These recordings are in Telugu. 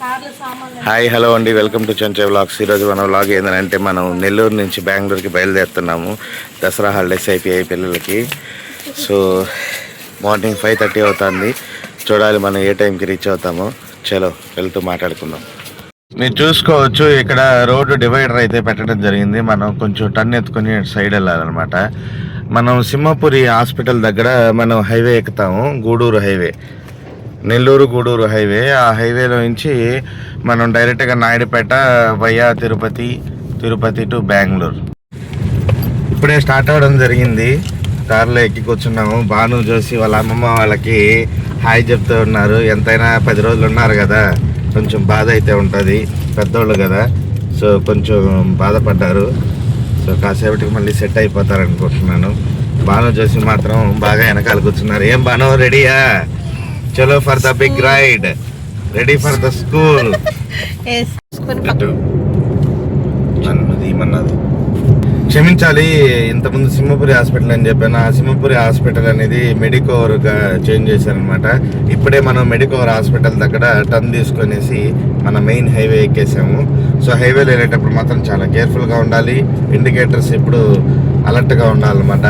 హాయ్ హలో అండి. Welcome to Chenche vlogs. ఈరోజు మన వ్లాగ్ ఏంటంటే మనం నెల్లూరు నుంచి బెంగళూరుకి బయలుదేరుతున్నాము. దసరా హాలిడేస్ అయిపోయాయి పిల్లలకి. సో మార్నింగ్ ఫైవ్ థర్టీ అవుతుంది. చూడాలి మనం ఏ టైంకి రీచ్ అవుతామో. చలో వెళ్తూ మాట్లాడుకుందాం. మీరు చూసుకోవచ్చు ఇక్కడ రోడ్డు డివైడర్ అయితే పెట్టడం జరిగింది. మనం కొంచెం టర్న్ ఎత్తుకొని సైడ్ వెళ్ళాలన్నమాట. మనం సింహపురి హాస్పిటల్ దగ్గర మనం హైవే ఎక్కుతాము. గూడూరు హైవే. నెల్లూరు గూడూరు హైవే. ఆ హైవేలో నుంచి మనం డైరెక్ట్గా నాయుడుపేట వయ్యా తిరుపతి తిరుపతి టు బెంగళూరు. ఇప్పుడే స్టార్ట్ అవ్వడం జరిగింది. కారులో ఎక్కి కూర్చున్నాము. భాను జోసి వాళ్ళ అమ్మమ్మ వాళ్ళకి హాయ్ చెప్తూ ఉన్నారు. ఎంతైనా పది రోజులు ఉన్నారు కదా. కొంచెం బాధ అయితే ఉంటుంది. పెద్దోళ్ళు కదా. సో కొంచెం బాధపడ్డారు. సో కాసేపటికి మళ్ళీ సెట్ అయిపోతారు అనుకుంటున్నాను భాను జోసి మాత్రం బాగా వెనకాల కూర్చున్నారు. ఏం భాను రెడీయా? చలో for the big ride ready for the school అన్నది ఏమన్నది క్షమించాలి ఇంతకుముందు సింహపురి హాస్పిటల్ అని చెప్పాను. ఆ సింహపురి హాస్పిటల్ అనేది మెడికోవర్గా చేంజ్ చేశారనమాట ఇప్పుడే మనం మెడికోవర్ హాస్పిటల్ దగ్గర టర్న్ తీసుకొనేసి మన మెయిన్ హైవే ఎక్కేసాము. సో హైవేలో వెళ్ళేటప్పుడు మాత్రం చాలా కేర్ఫుల్గా ఉండాలి. ఇండికేటర్స్ ఇప్పుడు అలర్ట్గా ఉండాలన్నమాట.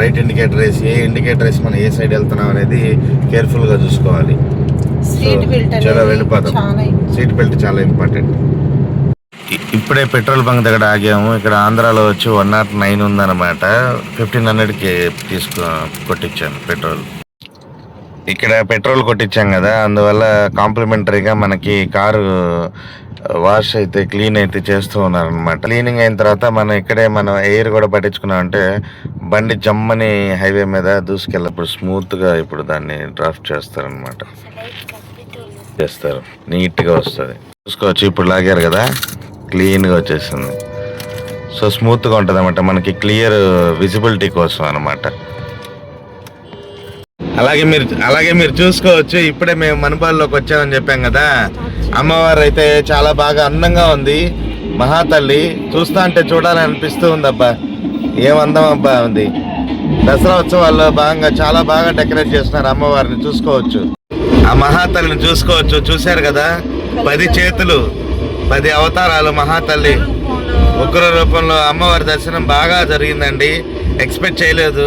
రైట్ ఇండికేటర్ వేసి ఏ ఇండికేటర్ వేసి మనం ఏ సైడ్ వెళ్తున్నాం అనేది కేర్ఫుల్గా చూసుకోవాలి. చలో చాలా సీట్ బెల్ట్ చాలా ఇంపార్టెంట్. ఇప్పుడే పెట్రోల్ బంక్ దగ్గర ఆగాము. ఇక్కడ ఆంధ్రాలో వచ్చి వన్ నాట్ నైన్ ఉందన్నమాట. ఫిఫ్టీన్ హండ్రెడ్కి తీసుకో కొట్టించాను పెట్రోల్. ఇక్కడ పెట్రోల్ కొట్టించాం కదా అందువల్ల కాంప్లిమెంటరీగా మనకి కారు వాష్ అయితే క్లీన్ అయితే చేస్తూ ఉన్నారనమాట క్లీనింగ్ అయిన తర్వాత మనం ఇక్కడే మనం ఎయిర్ కూడా పట్టించుకున్నాం అంటే బండి జమ్మని హైవే మీద దూసుకెళ్ళప్పుడు స్మూత్గా ఇప్పుడు దాన్ని డ్రాఫ్ట్ చేస్తారనమాట చేస్తారు. నీట్గా వస్తుంది. చూసుకోవచ్చు ఇప్పుడు లాగారు కదా. క్లీన్గా వచ్చేసింది. సో స్మూత్గా ఉంటుంది అనమాట మనకి క్లియర్ విజిబిలిటీ కోసం అనమాట అలాగే మీరు అలాగే మీరు చూసుకోవచ్చు. ఇప్పుడే మేము మనపాల్లోకి వచ్చామని చెప్పాం కదా. అమ్మవారు అయితే చాలా బాగా అందంగా ఉంది. మహాతల్లి చూస్తా అంటే చూడాలని అనిపిస్తూ ఉంది అబ్బా ఏం అందం అబ్బా ఉంది. దసరా ఉత్సవాల్లో భాగంగా చాలా బాగా డెకరేట్ చేస్తున్నారు అమ్మవారిని. చూసుకోవచ్చు. ఆ మహాతల్లిని చూసుకోవచ్చు. చూశారు కదా? పది చేతులు. పది అవతారాలు మహాతల్లి. ఉగ్ర రూపంలో అమ్మవారి దర్శనం బాగా జరిగిందండి. ఎక్స్పెక్ట్ చేయలేదు.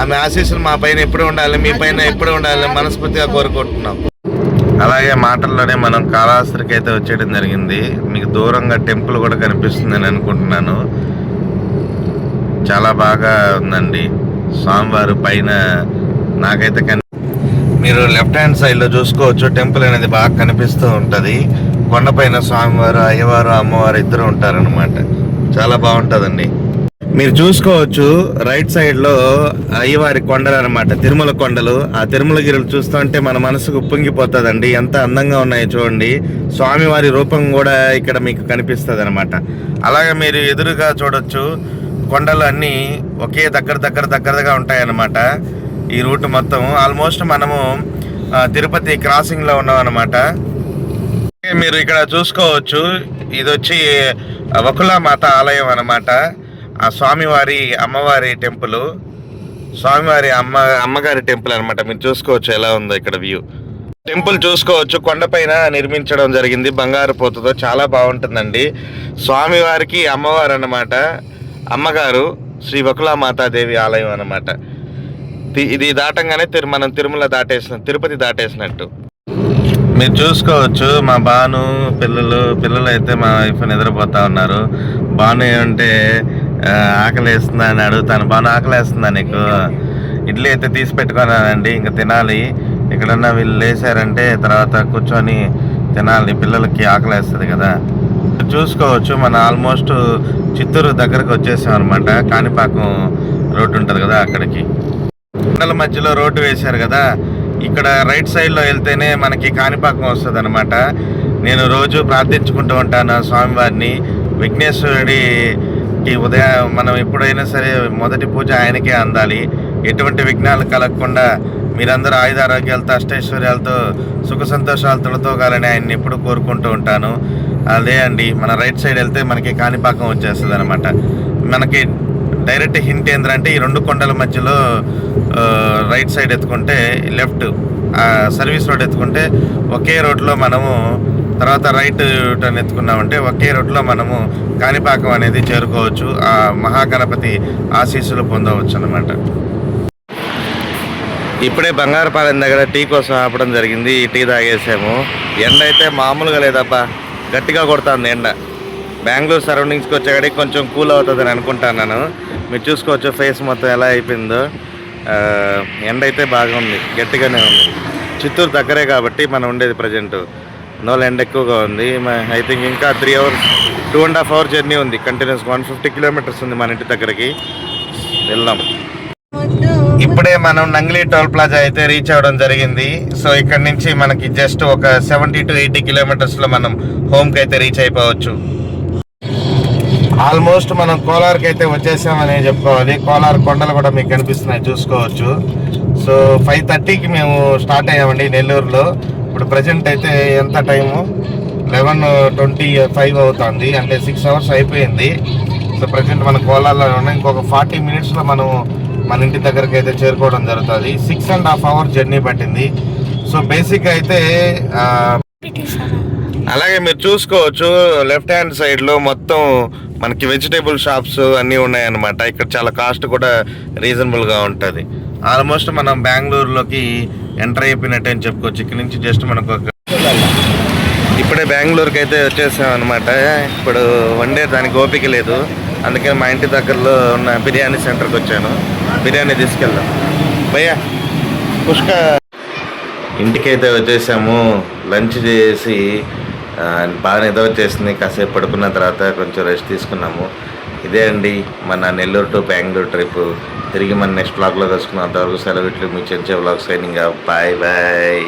ఆమె ఆశీస్సులు మా పైన ఎప్పుడు ఉండాలి మీ పైన ఎప్పుడు ఉండాలి మనస్ఫూర్తిగా కోరుకుంటున్నాం. అలాగే మాటల్లోనే మనం కాళహస్తికి అయితే వచ్చేయడం జరిగింది. మీకు దూరంగా టెంపుల్ కూడా కనిపిస్తుందని అనుకుంటున్నాను. చాలా బాగా ఉందండి. స్వామివారు పైన నాకైతే కని మీరు లెఫ్ట్ హ్యాండ్ సైడ్లో చూసుకోవచ్చు. టెంపుల్ అనేది బాగా కనిపిస్తూ ఉంటుంది. కొండపైన స్వామివారు అయ్యవారు అమ్మవారు ఇద్దరు ఉంటారనమాట చాలా బాగుంటుందండి. మీరు చూసుకోవచ్చు రైట్ సైడ్లో అయ్యవారి కొండలు అనమాట తిరుమల కొండలు. ఆ తిరుమలగిరులు చూస్తుంటే మన మనసుకు ఉప్పొంగిపోతుందండి ఎంత అందంగా ఉన్నాయో చూడండి. స్వామివారి రూపం కూడా ఇక్కడ మీకు కనిపిస్తుంది అనమాట అలాగే మీరు ఎదురుగా చూడొచ్చు కొండలు అన్నీ ఒకే దగ్గర దగ్గర దగ్గరగా ఉంటాయన్నమాట. ఈ రూట్ మొత్తం ఆల్మోస్ట్ మనము తిరుపతి క్రాసింగ్లో ఉన్నాం అనమాట మీరు ఇక్కడ చూసుకోవచ్చు. ఇది వచ్చి వకుల మాత ఆలయం అనమాట ఆ స్వామివారి అమ్మవారి టెంపుల్. స్వామివారి అమ్మ అమ్మగారి టెంపుల్ అన్నమాట. మీరు చూసుకోవచ్చు ఎలా ఉందో ఇక్కడ వ్యూ. టెంపుల్ చూసుకోవచ్చు. కొండపైన నిర్మించడం జరిగింది. బంగారు పోతుతో చాలా బాగుంటుందండి. స్వామివారికి అమ్మవారు అన్నమాట. అమ్మగారు శ్రీ వకులా మాతాదేవి ఆలయం అన్నమాట. ఇది దాటంగానే తిరు మనం తిరుమల దాటేసిన తిరుపతి దాటేసినట్టు. మీరు చూసుకోవచ్చు మా బాను పిల్లలు పిల్లలు అయితే మా వైఫ్ నిద్రపోతా ఉన్నారు. బాను ఏమంటే ఆ, ఆకలి వేస్తుందా అని అడుగుతాను. బాను ఆకలి వేస్తుందా నీకు? ఇడ్లీ అయితే తీసి పెట్టుకున్నానండి ఇంకా తినాలి. ఎక్కడన్నా వీళ్ళు లేసారంటే తర్వాత కూర్చొని తినాలి. పిల్లలకి ఆకలి వేస్తుంది కదా. చూసుకోవచ్చు మన ఆల్మోస్ట్ చిత్తూరు దగ్గరకు వచ్చేసాం అనమాట కాణిపాకం రోడ్డు ఉంటుంది కదా అక్కడికి. కొండల మధ్యలో రోడ్డు వేశారు కదా. ఇక్కడ రైట్ సైడ్లో వెళ్తేనే మనకి కాణిపాకం వస్తుంది అనమాట నేను రోజు ప్రార్థించుకుంటూ ఉంటాను స్వామివారిని. విఘ్నేశ్వరుడికి ఉదయం మనం ఎప్పుడైనా సరే మొదటి పూజ ఆయనకే అందాలి. ఎటువంటి విఘ్నాలు కలగకుండా మీరందరూ ఆయుధారోగ్యాలతో అష్టైశ్వర్యాలతో సుఖ సంతోషాలతో తొలతోగాలని ఆయన్ని ఎప్పుడు కోరుకుంటూ ఉంటాను. అదే అండి మన రైట్ సైడ్ వెళ్తే మనకి కాణిపాకం వచ్చేస్తుంది అనమాట మనకి డైరెక్ట్ హింట్ ఏంటంటే ఈ రెండు కొండల మధ్యలో రైట్ సైడ్ ఎత్తుకుంటే లెఫ్ట్ ఆ, సర్వీస్ రోడ్ ఎత్తుకుంటే ఒకే రోడ్లో మనము తర్వాత రైట్ టర్న్ ఎత్తుకున్నామంటే ఒకే రోడ్లో మనము కాణిపాకం అనేది చేరుకోవచ్చు. ఆ మహాగణపతి ఆశీస్సులు పొందవచ్చు అనమాట ఇప్పుడే బంగారపాలెం దగ్గర టీ కోసం ఆపడం జరిగింది. ఈ టీ తాగేసాము. ఎండ అయితే మామూలుగా లేదబ్బా. గట్టిగా కొడుతుంది ఎండ. బెంగళూరు సరౌండింగ్స్కి వచ్చేకాడికి కొంచెం కూల్ అవుతుందని అనుకుంటున్నాను. మీరు చూసుకోవచ్చు ఫేస్ మొత్తం ఎలా అయిపోయిందో. ఎండ అయితే బాగా ఉంది గట్టిగానే ఉంది. చిత్తూరు దగ్గరే కాబట్టి మనం ఉండేది ప్రజెంట్. నోల ఎండ ఎక్కువగా ఉంది. ఐ థింక్ ఇంకా three hours two and half hour journey ఉంది. కంటిన్యూస్ వన్ ఫిఫ్టీ కిలోమీటర్స్ ఉంది మన ఇంటి దగ్గరికి. వెళ్దాం. ఇప్పుడే మనం నంగిలి టోల్ ప్లాజా అయితే రీచ్ అవ్వడం జరిగింది. సో ఇక్కడ నుంచి మనకి జస్ట్ ఒక సెవెంటీ టు ఎయిటీ కిలోమీటర్స్లో మనం హోమ్కి అయితే రీచ్ అయిపోవచ్చు. ఆల్మోస్ట్ మనం కోలార్కి అయితే వచ్చేసామని చెప్పుకోవాలి. కోలార్ కొండలు కూడా మీకు కనిపిస్తున్నాయి చూసుకోవచ్చు. సో ఫైవ్ థర్టీకి మేము స్టార్ట్ అయ్యామండి నెల్లూరులో. ఇప్పుడు ప్రజెంట్ అయితే ఎంత టైము లెవెన్ ట్వంటీ ఫైవ్ అవుతుంది. అంటే సిక్స్ అవర్స్ అయిపోయింది. సో ప్రజెంట్ మన కోలార్లో ఉన్నాం. ఇంకొక ఫార్టీ మినిట్స్లో మనం మన ఇంటి దగ్గరికి అయితే చేరుకోవడం జరుగుతుంది. Six and half hour journey పట్టింది. సో బేసిక్ అయితే అలాగే మీరు చూసుకోవచ్చు. లెఫ్ట్ హ్యాండ్ సైడ్లో మొత్తం మనకి వెజిటేబుల్ షాప్స్ అన్నీ ఉన్నాయన్నమాట. ఇక్కడ చాలా కాస్ట్ కూడా రీజనబుల్గా ఉంటుంది. ఆల్మోస్ట్ మనం బెంగళూరులోకి ఎంటర్ అయిపోయినట్టు అని చెప్పుకోవచ్చు. ఇక్కడ నుంచి జస్ట్ మనకు ఒక ఇప్పుడే బెంగళూరుకి అయితే వచ్చేసాం అనమాట ఇప్పుడు వండే దానికి ఓపిక లేదు. అందుకని మా ఇంటి దగ్గరలో ఉన్న బిర్యానీ సెంటర్కి వచ్చాను. బిర్యానీ తీసుకెళ్దాం. భయ్యా పుష్క. ఇంటికైతే వచ్చేసాము. లంచ్ చేసి బాగా నిద్ర వచ్చేసింది కాసేపు పడుకున్న తర్వాత కొంచెం రెస్ట్ తీసుకున్నాము. ఇదే అండి మన నెల్లూరు టు బెంగళూరు ట్రిప్ తిరిగి మన నెక్స్ట్ బ్లాగ్లో కలుసుకున్న అంతవరకు సెలవు ఇట్లు. మీ Chenche blog signing bye bye